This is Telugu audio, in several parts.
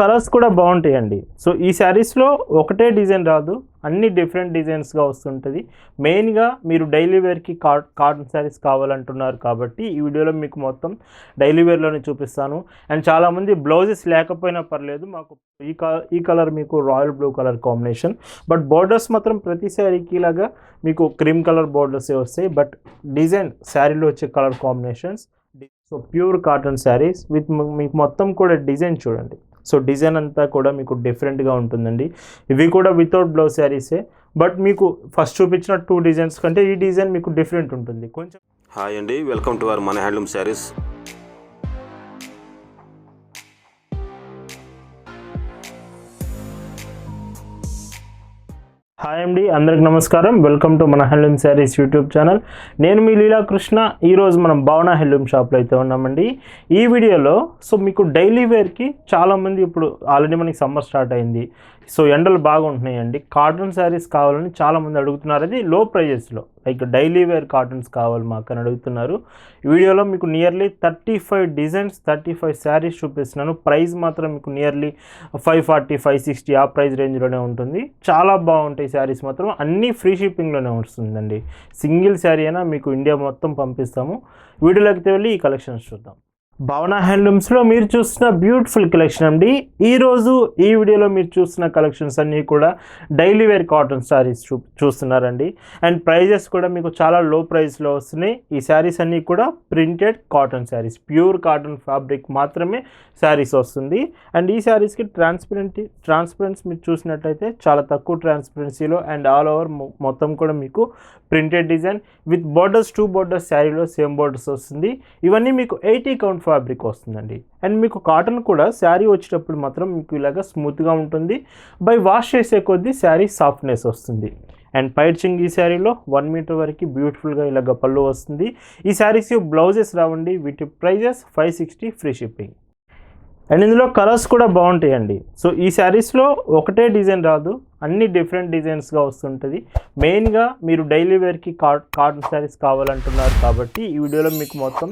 కలర్స్ కూడా బాగుంటాయండి. సో ఈ శారీస్లో ఒకటే డిజైన్ రాదు. అన్ని డిఫరెంట్ డిజైన్స్గా వస్తుంటుంది. మెయిన్గా మీరు డైలీ వేర్కి కాటన్ శారీస్ కావాలంటున్నారు కాబట్టి ఈ వీడియోలో మీకు మొత్తం డైలీ వేర్లోనే చూపిస్తాను. అండ్ చాలామంది బ్లౌజెస్ లేకపోయినా పర్లేదు మాకు ఈ కలర్ ఈ కలర్ మీకు royal blue colour combination. But borders మాత్రం ప్రతి శారీకి లాగా మీకు క్రీమ్ కలర్ బోర్డర్స్ వస్తాయి. బట్ డిజైన్ శారీలో వచ్చే colour combinations so pure cotton saris with మీకు మొత్తం కూడా డిజైన్ చూడండి. సో డిజైన్ అంతా కూడా మీకు డిఫరెంట్గా ఉంటుందండి. ఇవి కూడా వితౌట్ బ్లౌజ్ శారీసే బట్ మీకు ఫస్ట్ చూపించిన టూ డిజైన్స్ కంటే ఈ డిజైన్ మీకు డిఫరెంట్ ఉంటుంది. కొంచెం హాయ్ అండి వెల్కమ్ టు అవర్ మన హ్యాండ్లూమ్ శారీస్. హాయ్ అండి అందరికి నమస్కారం. వెల్కమ్ టు మన హ్యాండ్లూమ్ శారీస్ యూట్యూబ్ ఛానల్ నేను మీ లీలా కృష్ణ. ఈరోజు మనం భావన హ్యాండ్లూమ్ షాప్లో అయితే ఉన్నామండి. ఈ వీడియోలో సో మీకు డైలీ వేర్కి చాలామంది ఇప్పుడు ఆల్రెడీ మనకి సమ్మర్ స్టార్ట్ అయింది. సో ఎండలు బాగుంటున్నాయండి. కాటన్ శారీస్ కావాలని చాలామంది అడుగుతున్నారు. అది లో. ప్రైజెస్లో లైక్ డైలీ వేర్ కాటన్స్ కావాలి మాకు అని అడుగుతున్నారు. ఈ వీడియోలో మీకు nearly thirty five designs thirty five saris చూపిస్తున్నాను. ప్రైస్ మాత్రం మీకు nearly five forty five sixty ఆ ప్రైస్ రేంజ్లోనే ఉంటుంది. చాలా బాగుంటాయి శారీస్ మాత్రం. అన్నీ ఫ్రీ షిప్పింగ్లోనే వస్తుందండి. సింగిల్ శారీ అయినా మీకు ఇండియా మొత్తం పంపిస్తాము. వీడియోలోకి వెళ్ళి ఈ కలెక్షన్స్ చూద్దాం. భవన హ్యాండ్లూమ్స్లో మీరు చూస్తున్న బ్యూటిఫుల్ కలెక్షన్ అండి. ఈరోజు ఈ వీడియోలో మీరు చూస్తున్న కలెక్షన్స్ అన్నీ కూడా డైలీ వేర్ కాటన్ శారీస్ చూ చూస్తున్నారండి. అండ్ ప్రైజెస్ కూడా మీకు చాలా లో ప్రైస్లో వస్తున్నాయి. ఈ శారీస్ అన్నీ కూడా printed cotton saris pure cotton fabric మాత్రమే శారీస్ వస్తుంది. అండ్ ఈ శారీస్కి ట్రాన్స్పరెంట్ ట్రాన్స్పరెన్స్ మీరు చూసినట్టయితే చాలా తక్కువ ట్రాన్స్పరెన్సీలో అండ్ ఆల్ ఓవర్ మొత్తం కూడా మీకు printed design with borders two borders శారీలో సేమ్ బోర్డర్స్ వస్తుంది. ఇవన్నీ మీకు ఎయిటీ కౌంట్ ఫ్యాబ్రిక్ వస్తుందండి. అండ్ మీకు కాటన్ కూడా శారీ వచ్చేటప్పుడు మాత్రం మీకు ఇలాగ స్మూత్గా ఉంటుంది. బై వాష్ చేసే కొద్దీ శారీ సాఫ్ట్నెస్ వస్తుంది. అండ్ పైర్చింగ్ ఈ శారీలో వన్ మీటర్ వరకు బ్యూటిఫుల్గా ఇలాగ పళ్ళు వస్తుంది. ఈ శారీస్ బ్లౌజెస్ రావండి. వీటి prices five sixty free shipping and ఇందులో కలర్స్ కూడా బాగుంటాయండి. సో ఈ శారీస్లో ఒకటే డిజైన్ రాదు. అన్ని డిఫరెంట్ డిజైన్స్గా వస్తుంటుంది. మెయిన్గా మీరు డైలీ వేర్కి కాటన్ శారీస్ కావాలంటున్నారు కాబట్టి ఈ వీడియోలో మీకు మొత్తం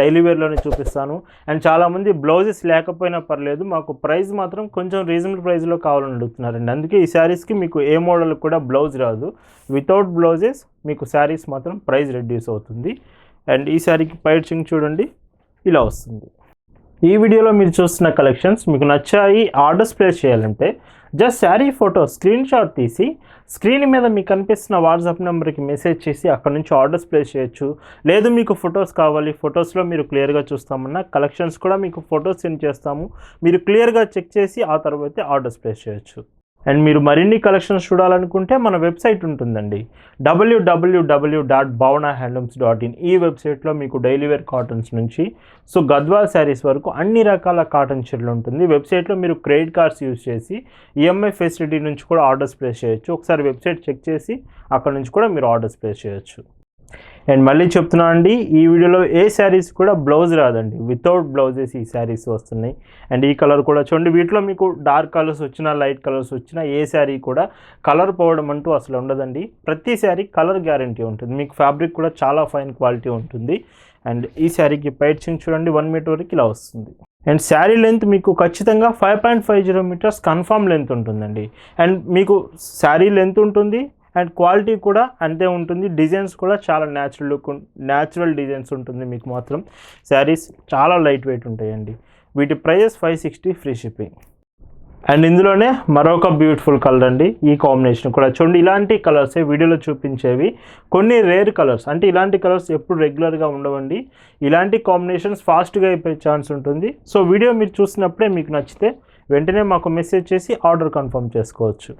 డైలీ వేర్లోనే చూపిస్తాను. అండ్ చాలామంది బ్లౌజెస్ లేకపోయినా పర్లేదు మాకు ప్రైస్ మాత్రం కొంచెం రీజనబుల్ ప్రైస్లో కావాలని అడుగుతున్నారండి. అందుకే ఈ శారీస్కి మీకు ఏ మోడల్ కూడా బ్లౌజ్ రాదు. వితౌట్ బ్లౌజెస్ మీకు శారీస్ మాత్రం ప్రైస్ రెడ్యూస్ అవుతుంది. అండ్ ఈ శారీకి పైడ్చింగ్ చూడండి ఇలా వస్తుంది. ఈ వీడియోలో మీరు చూస్తున్న కలెక్షన్స్ మీకు నచ్చాయి ఆర్డర్స్ ప్లేస్ చేయాలంటే just sari photo screenshot తీసి స్క్రీన్ మీద మీకు కనిపిస్తున్న వాట్సాప్ నెంబర్కి మెసేజ్ చేసి అక్కడ నుంచి ఆర్డర్స్ ప్లేస్ చేయొచ్చు. లేదు మీకు ఫొటోస్ కావాలి ఫొటోస్లో మీరు క్లియర్గా చూస్తామన్నా కలెక్షన్స్ కూడా మీకు ఫొటోస్ సెండ్ చేస్తాము. మీరు క్లియర్గా చెక్ చేసి ఆ తర్వాత ఆర్డర్స్ ప్లేస్ చేయొచ్చు. అండ్ మీరు మరిన్ని కలెక్షన్స్ చూడాలనుకుంటే మన వెబ్సైట్ ఉంటుందండి. డబ్ల్యూడబ్ల్యూడబ్ల్యూ dot Bhavana handlooms dot in ఈ వెబ్సైట్లో మీకు డైలీ వేర్ కాటన్స్ నుంచి సో గద్వాల్ శారీస్ వరకు అన్ని రకాల కాటన్ చీరలు ఉంటుంది. వెబ్సైట్లో మీరు క్రెడిట్ కార్డ్స్ యూజ్ చేసి ఈఎంఐ ఫెసిలిటీ నుంచి కూడా ఆర్డర్స్ ప్లేస్ చేయొచ్చు. ఒకసారి వెబ్సైట్ చెక్ చేసి అక్కడ నుంచి కూడా మీరు ఆర్డర్స్ ప్లేస్ చేయొచ్చు. అండ్ మళ్ళీ చెప్తున్నా అండి ఈ వీడియోలో ఏ శారీస్ కూడా బ్లౌజ్ రాదండి. వితౌట్ బ్లౌజెస్ ఈ శారీస్ వస్తున్నాయి. అండ్ ఈ కలర్ కూడా చూడండి వీటిలో మీకు డార్క్ కలర్స్ వచ్చినా లైట్ కలర్స్ వచ్చినా ఏ శారీ కూడా కలర్ పోవడం అంటూ అసలు ఉండదండి. ప్రతి శారీ కలర్ గ్యారంటీ ఉంటుంది. మీకు ఫ్యాబ్రిక్ కూడా చాలా ఫైన్ క్వాలిటీ ఉంటుంది. అండ్ ఈ శారీకి పైచింగ్ చూడండి వన్ మీటర్ వరకు ఇలా వస్తుంది. అండ్ శారీ లెంత్ మీకు ఖచ్చితంగా five point five zero metres confirm length ఉంటుందండి. అండ్ మీకు శారీ లెంత్ ఉంటుంది అండ్ క్వాలిటీ కూడా అంతే ఉంటుంది. డిజైన్స్ కూడా చాలా న్యాచురల్ లుక్ న్యాచురల్ డిజైన్స్ ఉంటుంది మీకు మాత్రం. శారీస్ చాలా లైట్ వెయిట్ ఉంటాయండి. వీటి prices five sixty free shipping and ఇందులోనే మరొక బ్యూటిఫుల్ కలర్ అండి. ఈ కాంబినేషన్ కూడా చూడండి ఇలాంటి కలర్సే వీడియోలో చూపించేవి. కొన్ని రేర్ కలర్స్ అంటే ఇలాంటి కలర్స్ ఎప్పుడు రెగ్యులర్గా ఉండవండి. ఇలాంటి కాంబినేషన్స్ ఫాస్ట్గా అయిపోయే ఛాన్స్ ఉంటుంది. సో వీడియో మీరు చూసినప్పుడే మీకు నచ్చితే వెంటనే మాకు మెసేజ్ చేసి ఆర్డర్ కన్ఫర్మ్ చేసుకోవచ్చు.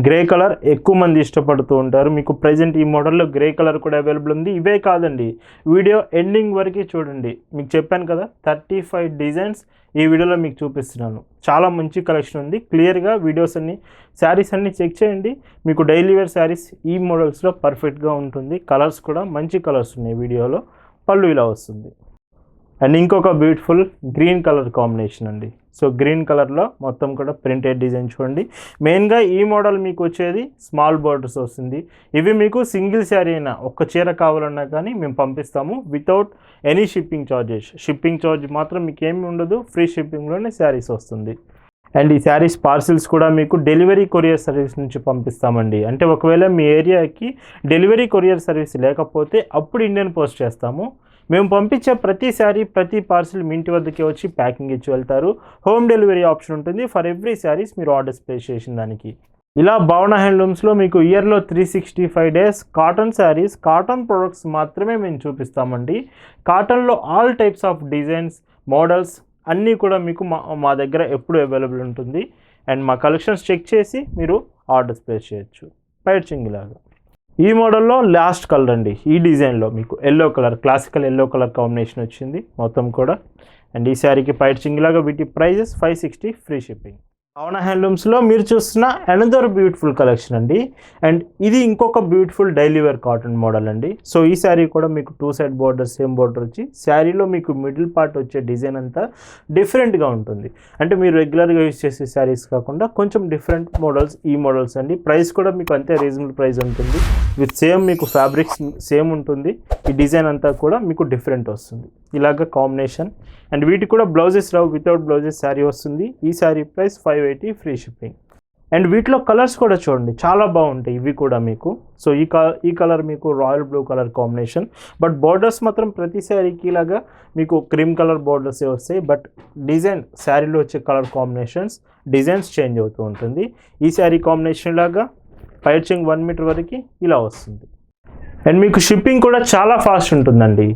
గ్రే కలర్ ఎక్కువ మంది ఇష్టపడుతూ ఉంటారు. మీకు ప్రజెంట్ ఈ మోడల్లో గ్రే కలర్ కూడా అవైలబుల్ ఉంది. ఇవే కాదండి. వీడియో ఎండింగ్ వరకు చూడండి. మీకు చెప్పాను కదా థర్టీ ఫైవ్ డిజైన్స్ ఈ వీడియోలో మీకు చూపిస్తున్నాను. చాలా మంచి కలెక్షన్ ఉంది. క్లియర్గా వీడియోస్ అన్ని శారీస్ అన్ని చెక్ చేయండి. మీకు డైలీ వేర్ శారీస్ ఈ మోడల్స్లో పర్ఫెక్ట్గా ఉంటుంది. కలర్స్ కూడా మంచి కలర్స్ ఉన్నాయి వీడియోలో. పళ్ళు ఇలా వస్తుంది. అండ్ ఇంకొక బ్యూటిఫుల్ గ్రీన్ కలర్ కాంబినేషన్ అండి. సో గ్రీన్ కలర్లో మొత్తం కూడా ప్రింటెడ్ డిజైన్ చూడండి. మెయిన్గా ఈ మోడల్ మీకు వచ్చేది స్మాల్ బోర్డర్స్ వస్తుంది. ఇవి మీకు సింగిల్ శారీ అయినా ఒక్క చీర కావాలన్నా కానీ మేము పంపిస్తాము. Without any shipping charges shipping charge మాత్రం మీకు ఏమి ఉండదు. ఫ్రీ షిప్పింగ్లోనే శారీస్ వస్తుంది. అండ్ ఈ శారీస్ పార్సిల్స్ కూడా మీకు డెలివరీ కొరియర్ సర్వీస్ నుంచి పంపిస్తామండి. అంటే ఒకవేళ మీ ఏరియాకి డెలివరీ కొరియర్ సర్వీస్ లేకపోతే అప్పుడు ఇండియన్ పోస్ట్ చేస్తాము. మేము పంపించే ప్రతి ప్రతి పార్సిల్ మీ ఇంటి వద్దకే వచ్చి ప్యాకింగ్ ఇచ్చి వెళ్తారు. హోమ్ డెలివరీ ఆప్షన్ ఉంటుంది. ఫర్ ఎవ్రీ శారీస్ మీరు ఆర్డర్స్ ప్లేస్ చేసిన దానికి. ఇలా భవన హ్యాండ్లూమ్స్లో మీకు ఇయర్లో three sixty five days cotton saris cotton products మాత్రమే మేము చూపిస్తామండి. కాటన్లో all types of designs models అన్నీ కూడా మీకు మా మా దగ్గర ఎప్పుడు అవైలబుల్ ఉంటుంది. అండ్ మా కలెక్షన్స్ చెక్ చేసి మీరు ఆర్డర్స్ ప్లేస్ చేయొచ్చు. పైర్చింగ్ ఇలాగా ఈ మోడల్లో లాస్ట్ కలర్ అండి. ఈ డిజైన్లో మీకు yellow colour classical yellow colour combination వచ్చింది మొత్తం కూడా. అండ్ ఈ శారీకి పైట్ చింగిలాగా వీటి prices five sixty free shipping Bhavana హ్యాండ్లూమ్స్లో మీరు చూస్తున్న అనదర్ బ్యూటిఫుల్ కలెక్షన్ అండి. అండ్ ఇది ఇంకొక beautiful daily wear cotton model అండి. సో ఈ శారీ కూడా మీకు two side border same border వచ్చి శారీలో మీకు మిడిల్ పార్ట్ వచ్చే డిజైన్ అంతా డిఫరెంట్గా ఉంటుంది. అంటే మీరు రెగ్యులర్గా యూజ్ చేసే శారీస్ కాకుండా కొంచెం డిఫరెంట్ మోడల్స్ ఈ మోడల్స్ అండి. ప్రైస్ కూడా మీకు అంతే రీజనబుల్ ప్రైస్ ఉంటుంది. విత్ సేమ్ మీకు ఫ్యాబ్రిక్స్ సేమ్ ఉంటుంది. ఈ డిజైన్ అంతా కూడా మీకు డిఫరెంట్ వస్తుంది. ఇలాగ కాంబినేషన్ అండ్ వీటికి కూడా బ్లౌజెస్ రావు వితౌట్ బ్లౌజెస్ శారీ వస్తుంది. ఈ sari price five eighty free shipping and వీటిలో కలర్స్ కూడా చూడండి చాలా బాగుంటాయి ఇవి కూడా మీకు. సో ఈ కలర్ ఈ కలర్ మీకు royal blue colour combination but borders మాత్రం ప్రతి శారీకి ఇలాగా మీకు క్రీమ్ కలర్ బార్డర్సే వస్తాయి. బట్ డిజైన్ శారీలో వచ్చే కలర్ కాంబినేషన్స్ డిజైన్స్ చేంజ్ అవుతూ ఉంటుంది. ఈ శారీ కాంబినేషన్ లాగా పైచింగ్ వన్ మీటర్ వరకు ఇలా వస్తుంది. అండ్ మీకు షిప్పింగ్ కూడా చాలా ఫాస్ట్ ఉంటుందండి.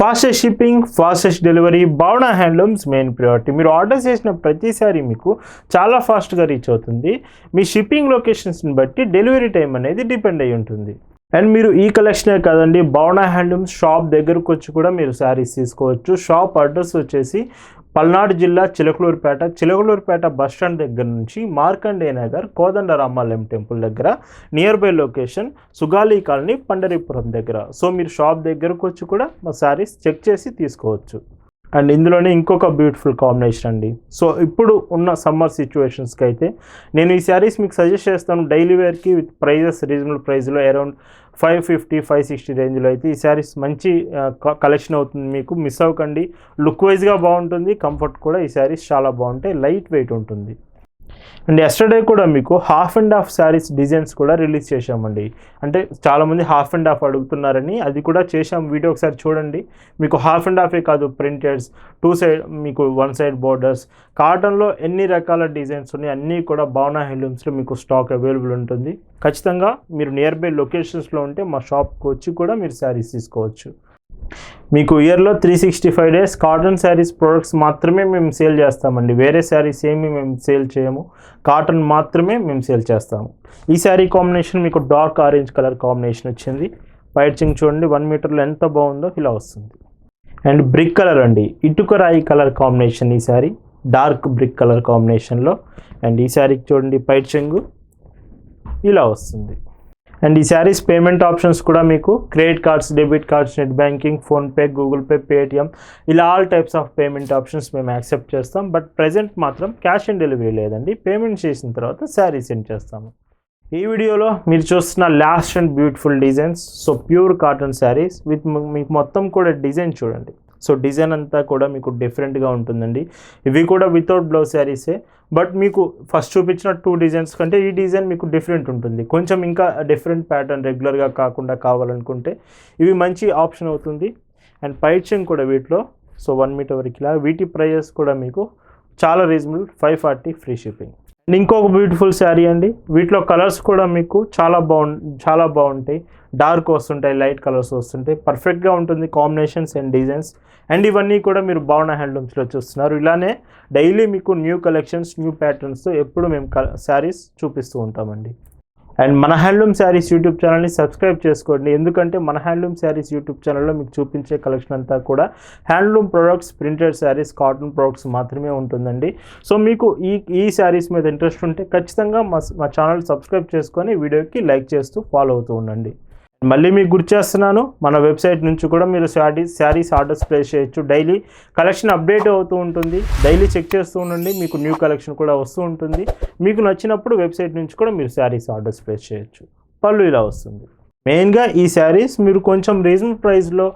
Fastest shipping fastest delivery Bhavana handlooms main priority మీరు ఆర్డర్ చేసిన ప్రతిసారి మీకు చాలా ఫాస్ట్గా రీచ్ అవుతుంది. మీ షిప్పింగ్ లొకేషన్స్ని బట్టి డెలివరీ టైం అనేది డిపెండ్ అయి ఉంటుంది. అండ్ మీరు ఈ కలెక్షనే కదండి భావన హ్యాండ్లూమ్స్ షాప్ దగ్గరకు వచ్చి కూడా మీరు శారీస్ తీసుకోవచ్చు. షాప్ అడ్రస్ వచ్చేసి పల్నాడు జిల్లా చిలకలూరుపేట చిలకలూరుపేట బస్ స్టాండ్ దగ్గర నుంచి మార్కండే నగర్ కోదండ రామాలయం టెంపుల్ దగ్గర near by location Sugali colony Pandaripuram దగ్గర. సో మీరు షాప్ దగ్గరకు వచ్చి కూడా మా శారీస్ చెక్ చేసి తీసుకోవచ్చు. అండ్ ఇందులోనే ఇంకొక బ్యూటిఫుల్ కాంబినేషన్ అండి. సో ఇప్పుడు ఉన్న సమ్మర్ సిచ్యువేషన్స్కి అయితే నేను ఈ శారీస్ మీకు సజెస్ట్ చేస్తాను. డైలీ వేర్కి విత్ ప్రైజెస్ రీజనబుల్ ప్రైస్లో around five fifty five sixty రేంజ్లో అయితే ఈ శారీస్ మంచి కలెక్షన్ అవుతుంది మీకు. మిస్ అవ్వకండి. లుక్ వైజ్గా బాగుంటుంది. కంఫర్ట్ కూడా ఈ శారీస్ చాలా బాగుంటాయి. లైట్ వెయిట్ ఉంటుంది. అండ్ ఎస్టర్డే కూడా మీకు half and half saris designs కూడా రిలీజ్ చేశామండి. అంటే చాలామంది హాఫ్ అండ్ హాఫ్ అడుగుతున్నారని అది కూడా చేశాం. వీడియో ఒకసారి చూడండి. మీకు హాఫ్ అండ్ హాఫే కాదు ప్రింటెడ్స్ టూ సైడ్ మీకు వన్ సైడ్ బోర్డర్స్ కాటన్లో ఎన్ని రకాల డిజైన్స్ ఉన్నాయి అన్నీ కూడా భావన హ్యాండ్లూమ్స్లో మీకు స్టాక్ అవైలబుల్ ఉంటుంది. ఖచ్చితంగా మీరు నియర్ బై లొకేషన్స్లో ఉంటే మా షాప్కి వచ్చి కూడా మీరు శారీస్ తీసుకోవచ్చు. మీకు ఇయర్లో three sixty five days cotton saris products మాత్రమే మేము సేల్ చేస్తామండి. వేరే శారీస్ ఏమి మేము సేల్ చేయము. కాటన్ మాత్రమే మేము సేల్ చేస్తాము. ఈ శారీ కాంబినేషన్ మీకు డార్క్ ఆరెంజ్ కలర్ కాంబినేషన్ వచ్చింది. పైచింగ్ చూడండి. వన్ మీటర్లో ఎంత బాగుందో ఇలా వస్తుంది. అండ్ బ్రిక్ కలర్ అండి. ఇటుక రాయి కలర్ కాంబినేషన్ ఈ శారీ డార్క్ బ్రిక్ కలర్ కాంబినేషన్లో అండ్ ఈ శారీకి చూడండి పైట్ చెంగు. ఇలా వస్తుంది. అండ్ ఈ శారీస్ పేమెంట్ ఆప్షన్స్ కూడా మీకు credit cards debit cards net banking PhonePe Google Pay Paytm ఇలా all types of payment options మేము యాక్సెప్ట్ చేస్తాం. బట్ ప్రజెంట్ మాత్రం క్యాష్ ఆన్ డెలివరీ లేదండి. పేమెంట్ చేసిన తర్వాత శారీ సెండ్ చేస్తాము. ఈ వీడియోలో మీరు చూస్తున్న last and beautiful designs. So pure cotton saris with మీకు మొత్తం కూడా డిజైన్ చూడండి. సో డిజైన్ అంతా కూడా మీకు డిఫరెంట్గా ఉంటుందండి. ఇవి కూడా వితౌట్ బ్లౌజ్ శారీసే బట్ మీకు ఫస్ట్ చూపించిన టూ డిజైన్స్ కంటే ఈ డిజైన్ మీకు డిఫరెంట్ ఉంటుంది. కొంచెం ఇంకా డిఫరెంట్ ప్యాటర్న్ రెగ్యులర్గా కాకుండా కావాలనుకుంటే ఇవి మంచి ఆప్షన్ అవుతుంది. అండ్ పైచింగ్ కూడా వీటిలో సో వన్ మీటర్ వరకు ఇలా వీటి ప్రైజెస్ కూడా మీకు చాలా reasonable five forty free shipping ఇంకొక బ్యూటిఫుల్ శారీ అండి. వీటిలో కలర్స్ కూడా మీకు చాలా బాగుం చాలా బాగుంటాయి డార్క్ వస్తుంటాయి లైట్ కలర్స్ వస్తుంటాయి. పర్ఫెక్ట్గా ఉంటుంది కాంబినేషన్స్ అండ్ డిజైన్స్ అండ్ ఇవన్నీ కూడా మీరు భావన హ్యాండ్లూమ్స్లో చూస్తున్నారు. ఇలానే డైలీ మీకు న్యూ కలెక్షన్స్ న్యూ ప్యాటర్న్స్తో ఎప్పుడు మేము శారీస్ చూపిస్తూ ఉంటామండి. అండ్ మన హ్యాండ్లూమ్ శారీస్ యూట్యూబ్ ఛానల్ని సబ్స్క్రైబ్ చేసుకోండి. ఎందుకంటే మన హ్యాండ్లూమ్ శారీస్ యూట్యూబ్ ఛానల్లో మీకు చూపించే కలెక్షన్ అంతా కూడా handloom products printed saris cotton products మాత్రమే ఉంటుందండి. సో మీకు ఈ ఈ శారీస్ మీద ఇంట్రెస్ట్ ఉంటే ఖచ్చితంగా మా మా ఛానల్ సబ్స్క్రైబ్ చేసుకొని వీడియోకి లైక్ చేస్తూ ఫాలో అవుతూ ఉండండి. మళ్ళీ మీకు గుర్తు చేస్తున్నాను మన వెబ్సైట్ నుంచి కూడా మీరు శారీస్ శారీస్ ఆర్డర్స్ ప్లేస్ చేయొచ్చు. డైలీ కలెక్షన్ అప్డేట్ అవుతూ ఉంటుంది. డైలీ చెక్ చేస్తూ ఉండండి మీకు న్యూ కలెక్షన్ కూడా వస్తూ ఉంటుంది. మీకు నచ్చినప్పుడు వెబ్సైట్ నుంచి కూడా మీరు శారీస్ ఆర్డర్స్ ప్లేస్ చేయొచ్చు. పళ్ళు ఇలా వస్తుంది. మెయిన్గా ఈ శారీస్ మీరు కొంచెం రీజనబుల్ ప్రైస్లో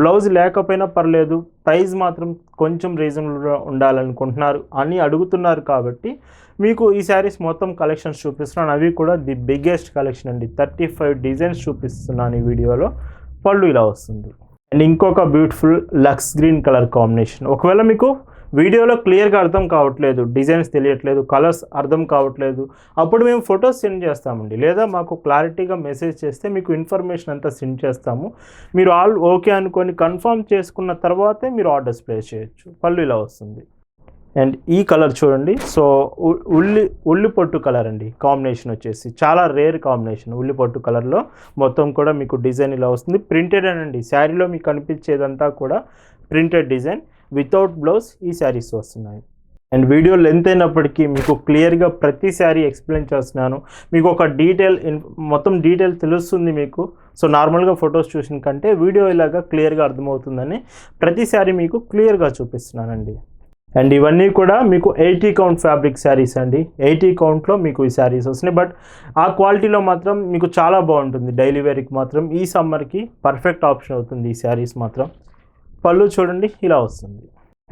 బ్లౌజ్ లేకపోయినా పర్లేదు ప్రైస్ మాత్రం కొంచెం రీజనబుల్గా ఉండాలనుకుంటున్నారు అని అడుగుతున్నారు కాబట్టి మీకు ఈ శారీస్ మొత్తం కలెక్షన్స్ చూపిస్తున్నాను. అవి కూడా ది బిగ్గెస్ట్ కలెక్షన్ అండి. థర్టీ ఫైవ్ డిజైన్స్ చూపిస్తున్నాను ఈ వీడియోలో. పళ్ళు ఇలా వస్తుంది. అండ్ ఇంకొక beautiful Lux green colour combination. ఒకవేళ మీకు వీడియోలో క్లియర్గా అర్థం కావట్లేదు డిజైన్స్ తెలియట్లేదు కలర్స్ అర్థం కావట్లేదు. అప్పుడు మేము ఫొటోస్ సెండ్ చేస్తామండి. లేదా మాకు క్లారిటీగా మెసేజ్ చేస్తే మీకు ఇన్ఫర్మేషన్ అంతా సెండ్ చేస్తాము. మీరు ఆల్ ఓకే అనుకొని కన్ఫర్మ్ చేసుకున్న తర్వాతే మీరు ఆర్డర్స్ ప్లేస్ చేయొచ్చు. పళ్ళు ఇలా వస్తుంది. అండ్ ఈ కలర్ చూడండి. సో ఉల్లి ఉల్లి పొట్టు కలర్ అండి. కాంబినేషన్ వచ్చేసి. చాలా రేర్ కాంబినేషన్ ఉల్లి పొట్టు కలర్లో. మొత్తం కూడా మీకు డిజైన్ ఇలా వస్తుంది. ప్రింటెడ్ అండి శారీలో మీకు కనిపించేదంతా కూడా ప్రింటెడ్ డిజైన్. వితౌట్ బ్లౌజ్ ఈ శారీస్ వస్తున్నాయి. అండ్ వీడియో లెంత్ అయినప్పటికీ మీకు క్లియర్గా ప్రతి శారీ ఎక్స్ప్లెయిన్ చేస్తున్నాను. మీకు ఒక డీటెయిల్ ఇన్ మొత్తం డీటెయిల్ తెలుస్తుంది మీకు. సో నార్మల్గా ఫొటోస్ చూసిన కంటే వీడియో ఇలాగా క్లియర్గా అర్థమవుతుందని ప్రతి శారీ మీకు క్లియర్గా చూపిస్తున్నానండి. అండ్ ఇవన్నీ కూడా మీకు ఎయిటీ కౌంట్ ఫ్యాబ్రిక్ శారీస్ అండి. ఎయిటీ కౌంట్లో మీకు ఈ శారీస్ వస్తున్నాయి. బట్ ఆ క్వాలిటీలో మాత్రం మీకు చాలా బాగుంటుంది. డైలీ వేర్కి మాత్రం ఈ సమ్మర్కి పర్ఫెక్ట్ ఆప్షన్ అవుతుంది ఈ శారీస్ మాత్రం. పళ్ళు చూడండి ఇలా వస్తుంది.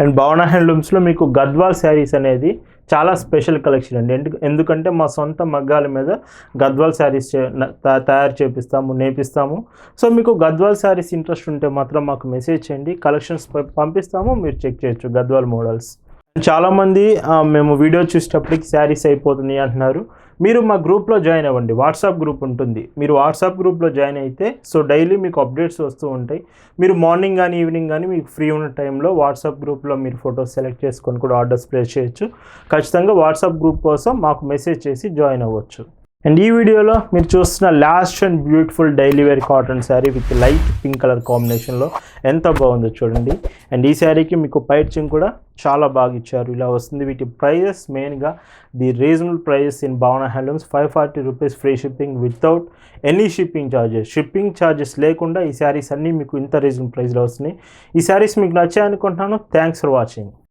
అండ్ భవన హ్యాండ్లూమ్స్లో మీకు గద్వాల్ శారీస్ అనేది చాలా స్పెషల్ కలెక్షన్ అండి. ఎందుకంటే మా సొంత మగ్గాల మీద గద్వాల్ శారీస్ తయారు చేపిస్తాము నేపిస్తాము. సో మీకు గద్వాల్ శారీస్ ఇంట్రెస్ట్ ఉంటే మాత్రం మాకు మెసేజ్ చేయండి. కలెక్షన్స్ పంపిస్తాము మీరు చెక్ చేయొచ్చు గద్వాల్ మోడల్స్. చాలామంది మేము వీడియో చూసేటప్పటికి శారీస్ అయిపోతున్నాయి అంటున్నారు. మీరు మా గ్రూప్లో జాయిన్ అవ్వండి. వాట్సాప్ గ్రూప్ ఉంటుంది. మీరు వాట్సాప్ గ్రూప్లో జాయిన్ అయితే సో డైలీ మీకు అప్డేట్స్ వస్తూ ఉంటాయి. మీరు మార్నింగ్ కానీ ఈవినింగ్ కానీ మీకు ఫ్రీ ఉన్న టైంలో వాట్సాప్ గ్రూప్లో మీరు ఫొటోస్ సెలెక్ట్ చేసుకొని కూడా ఆర్డర్స్ ప్లేస్ చేయొచ్చు. ఖచ్చితంగా వాట్సాప్ గ్రూప్ కోసం మాకు మెసేజ్ చేసి జాయిన్ అవ్వచ్చు. అండ్ ఈ వీడియోలో మీరు చూస్తున్న last and beautiful daily wear cotton sari with light pink colour కాంబినేషన్లో ఎంత బాగుందో చూడండి. అండ్ ఈ శారీకి మీకు పైచింగ్ కూడా చాలా బాగా ఇచ్చారు. ఇలా వస్తుంది. వీటి ప్రైజెస్ మెయిన్గా the reasonable prices in Bhavana handlooms five forty rupees free shipping without any shipping charges shipping charges లేకుండా ఈ శారీస్ అన్నీ మీకు ఇంత రీజనబుల్ ప్రైస్లో వస్తున్నాయి. ఈ శారీస్ మీకు నచ్చాయనుకుంటున్నాను. Thanks for watching